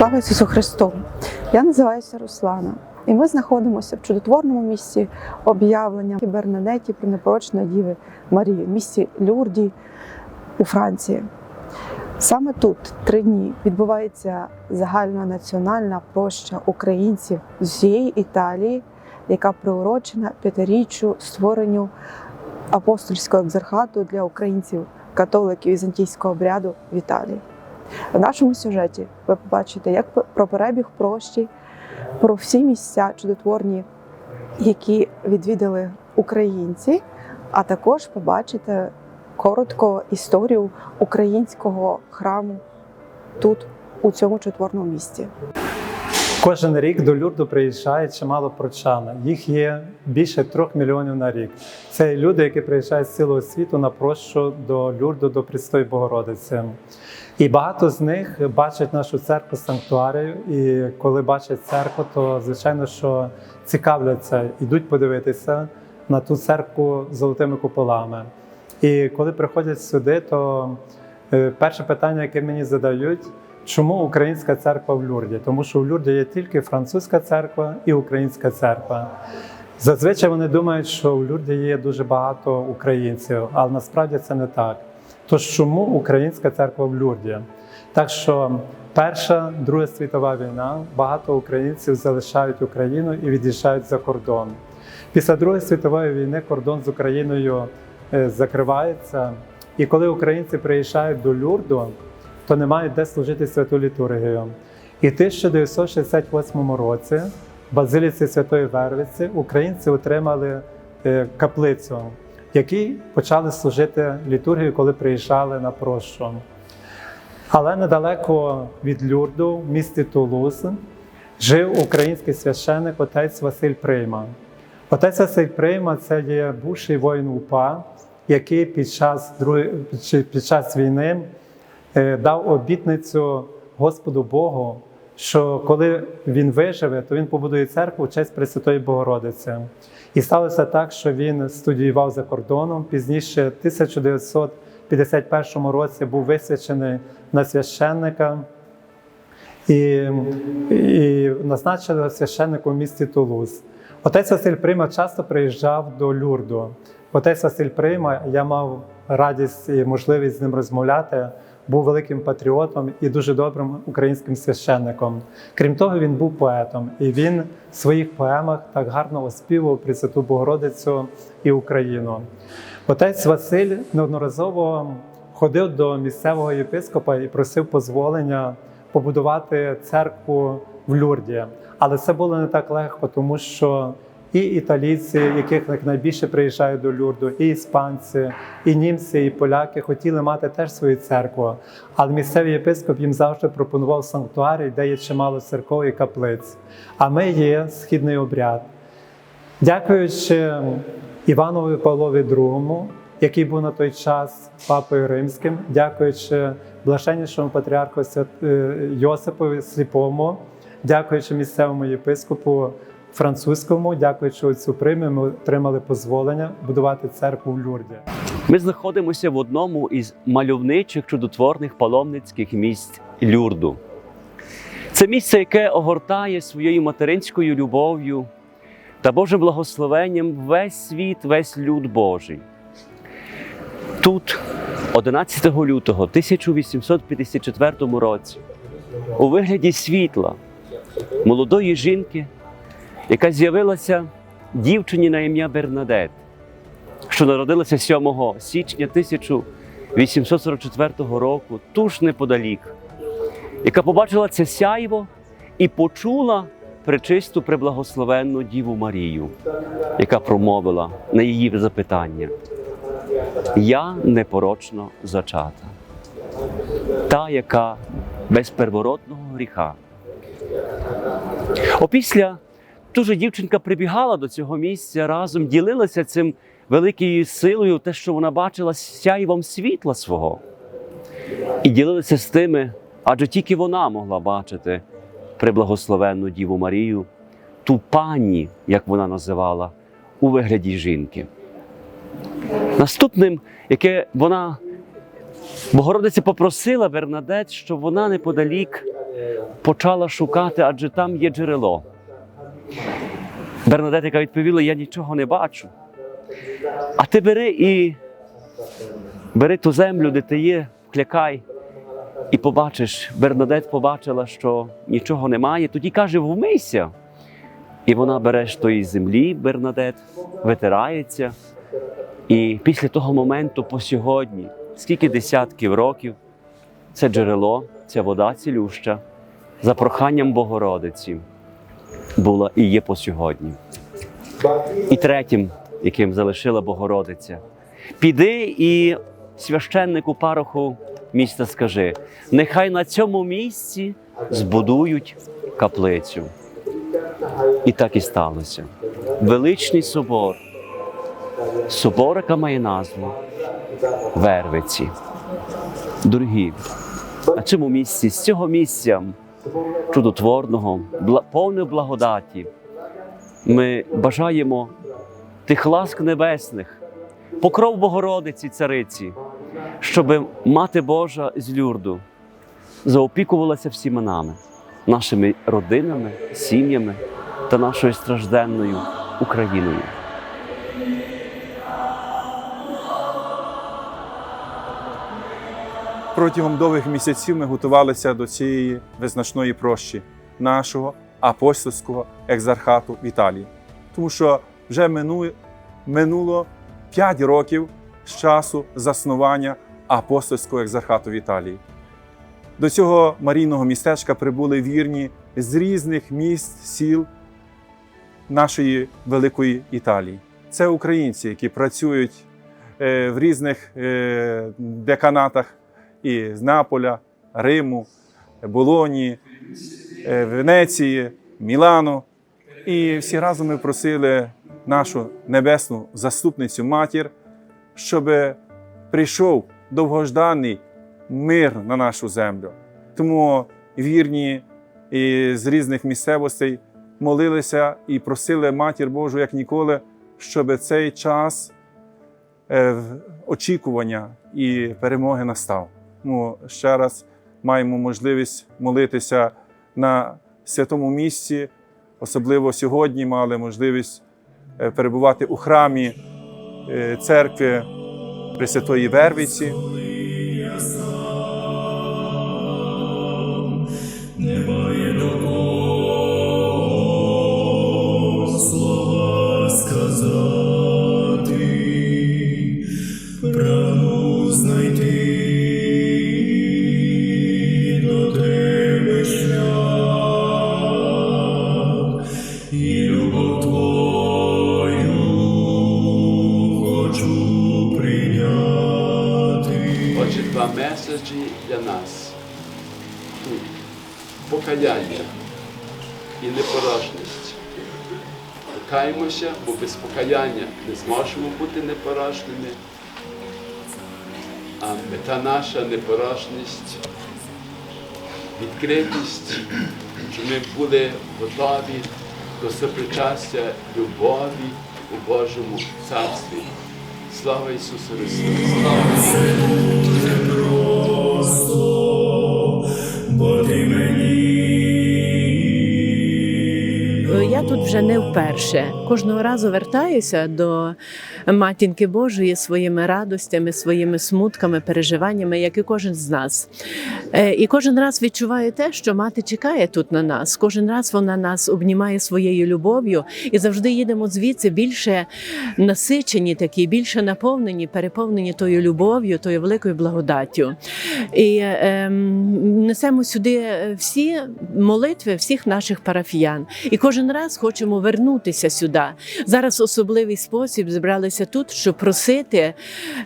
Слава Ісусу Христу! Я називаюся Руслана, і ми знаходимося в чудотворному місці об'явлення Бернадеті про непорочної Діви Марії, в місті Люрді у Франції. Саме тут три дні відбувається загальнонаціональна проща українців з всієї Італії, яка приурочена п'ятиріччю створенню апостольського екзархату для українців, католиків візантійського обряду в Італії. В нашому сюжеті ви побачите як про перебіг прощі, про всі місця чудотворні, які відвідали українці, а також побачите коротко історію українського храму тут, у цьому чудотворному місці. Кожен рік до Люрду приїжджає чимало прочан. Їх є більше трьох мільйонів на рік. Це люди, які приїжджають з цілого світу на прощу до Люрду, до Престої Богородиці. І багато з них бачать нашу церкву санктуарію. І коли бачать церкву, то звичайно, що цікавляться, йдуть подивитися на ту церкву з золотими куполами. І коли приходять сюди, то е, перше питання, яке мені задають. Чому українська церква в Люрді? Тому що в Люрді є тільки французька церква і українська церква. Зазвичай вони думають, що в Люрді є дуже багато українців, але насправді це не так. Тож чому українська церква в Люрді? Так що Перша, Друга світова війна, багато українців залишають Україну і від'їжджають за кордон. Після Другої світової війни кордон з Україною е, закривається. І коли українці приїжджають до Люрду, то не мають де служити святу літургію. І в 1968 році в Базиліці Святої Вервиці українці отримали е, каплицю, в якій почали служити літургію, коли приїжджали на прощу. Але недалеко від Люрду, в місті Тулуз, жив український священник отець Василь Прийма. Отець Василь Прийма це є бувший воїн УПА, який під час, під час війни дав обітницю Господу Богу, що коли він виживе, то він побудує церкву в честь Пресвятої Богородиці. І сталося так, що він студіював за кордоном. Пізніше, в 1951 році, був висвячений на священника і, і назначили священником в місті Тулуз. Отець Василь Прима часто приїжджав до Люрду. Отець Василь Прима, я мав радість і можливість з ним розмовляти, був великим патріотом і дуже добрим українським священником. Крім того, він був поетом, і він в своїх поемах так гарно оспівував Пресвяту Богородицю і Україну. Отець Василь неодноразово ходив до місцевого єпископа і просив дозволення побудувати церкву в Люрді. Але це було не так легко, тому що і італійці, яких найбільше приїжджають до Люрду, і іспанці, і німці, і поляки хотіли мати теж свою церкву. Але місцевий єпископ їм завжди пропонував санктуарій, де є чимало церков і каплиць. А ми є східний обряд. Дякуючи Іванові Павлові II, який був на той час папою римським, дякуючи блаженнішому патріарху Йосипові Сліпому, дякуючи місцевому єпископу французькому, дякуючи отцю Примі, ми отримали дозволення будувати церкву в Люрді. Ми знаходимося в одному із мальовничих чудотворних паломницьких місць Люрду. Це місце, яке огортає своєю материнською любов'ю та Божим благословенням весь світ, весь люд Божий. Тут, 11 лютого 1854 році, у вигляді світла молодої жінки, яка з'явилася дівчині на ім'я Бернадет, що народилася 7 січня 1844 року, туж неподалік, яка побачила це сяйво і почула пречисту преблагословенну Діву Марію, яка промовила на її запитання: Я непорочно зачата, та, яка без первородного гріха. Опісля дуже дівчинка прибігала до цього місця разом, ділилася цим великою силою, те, що вона бачила сяйвом світла свого. І ділилася з тими, адже тільки вона могла бачити преблагословенну Діву Марію, ту пані, як вона називала, у вигляді жінки. Наступним, яке вона Богородиця попросила Бернадет, щоб вона неподалік почала шукати, адже там є джерело. Бернадетика відповіла: Я нічого не бачу. А ти бери і бери ту землю, де ти є, клякай, і побачиш. Бернадет побачила, що нічого немає. Тоді каже: вмийся. І вона бере з тої землі, Бернадет, витирається. І після того моменту по сьогодні, скільки десятків років, це джерело, ця вода цілюща, за проханням Богородиці була і є по сьогодні. І третім, яким залишила Богородиця, піди і священнику пароху міста скажи: нехай на цьому місці збудують каплицю. І так і сталося. Величний собор, собор, яка має назву Вервиці. Дорогі, на цьому місці, з цього місця чудотворного, повне благодаті, ми бажаємо тих ласк небесних, покров Богородиці Цариці, щоб Мати Божа з Люрду заопікувалася всіма нами, нашими родинами, сім'ями та нашою стражденною Україною. Протягом довгих місяців ми готувалися до цієї визначної прощі нашого апостольського екзархату в Італії. Тому що вже минуло 5 років з часу заснування апостольського екзархату в Італії. До цього марійного містечка прибули вірні з різних міст, сіл нашої великої Італії. Це українці, які працюють е, в різних е, деканатах і з Наполя, Риму, Болоні, е, Венеції, Мілану. І всі разом ми просили нашу небесну заступницю матір, щоб прийшов довгожданий мир на нашу землю. Тому вірні з різних місцевостей молилися і просили матір Божу як ніколи, щоб цей час е, очікування і перемоги настав. Ну, ще раз маємо можливість молитися на святому місці. Особливо сьогодні мали можливість е, перебувати у храмі е, церкви Пресвятої Вервиці. Немає покаяння і непорожність. Покаємося, бо без покаяння не зможемо бути непорожними. А мета наша непорожність, відкритість, щоб ми були готові до сопричастя любові у Божому Царстві. Слава Ісусу Христу! Слава просто, вже не вперше. Кожного разу вертаюся до матінки Божої своїми радостями, своїми смутками, переживаннями, як і кожен з нас. Е, І кожен раз відчуваю те, що мати чекає тут на нас. Кожен раз вона нас обнімає своєю любов'ю, і завжди їдемо звідси більше насичені, такі, більше наповнені, переповнені тою любов'ю, тою великою благодаттю. І ем, несемо сюди всі молитви всіх наших парафіян. І кожен раз хочемо вернутися сюди. Зараз особливий спосіб зібралися тут, щоб просити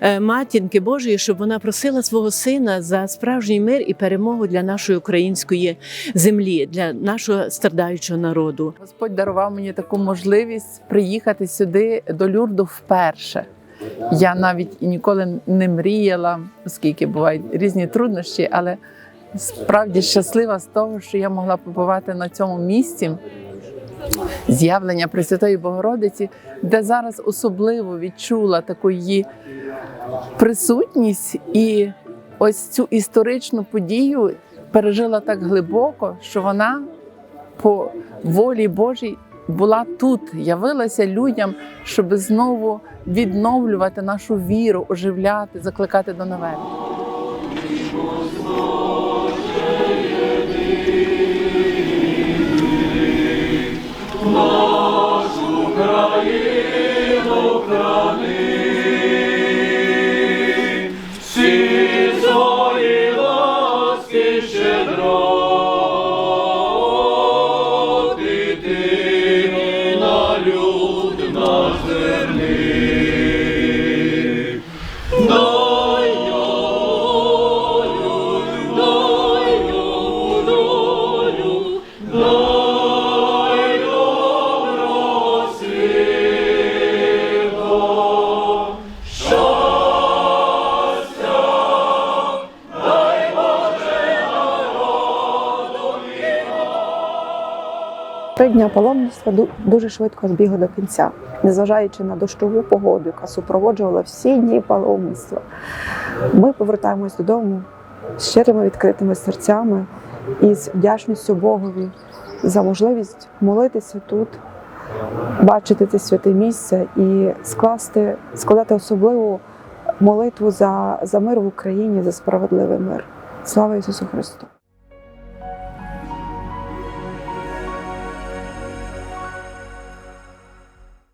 е, матінки Божої, щоб вона просила свого сина за справжній мир і перемогу для нашої української землі, для нашого страдаючого народу. Господь дарував мені таку можливість приїхати сюди до Люрду вперше. Я навіть і ніколи не мріяла, оскільки бувають різні труднощі, але справді щаслива з того, що я могла побувати на цьому місці з'явлення Пресвятої Богородиці, де зараз особливо відчула таку її присутність і ось цю історичну подію пережила так глибоко, що вона по волі Божій була тут, явилася людям, щоб знову відновлювати нашу віру, оживляти, закликати до навернення. Дня паломництва дуже швидко збігло до кінця, незважаючи на дощову погоду, яка супроводжувала всі дні паломництва. Ми повертаємось додому з щирими відкритими серцями і з вдячністю Богові за можливість молитися тут, бачити це святе місце і скласти, складати особливу молитву за, за мир в Україні, за справедливий мир. Слава Ісусу Христу!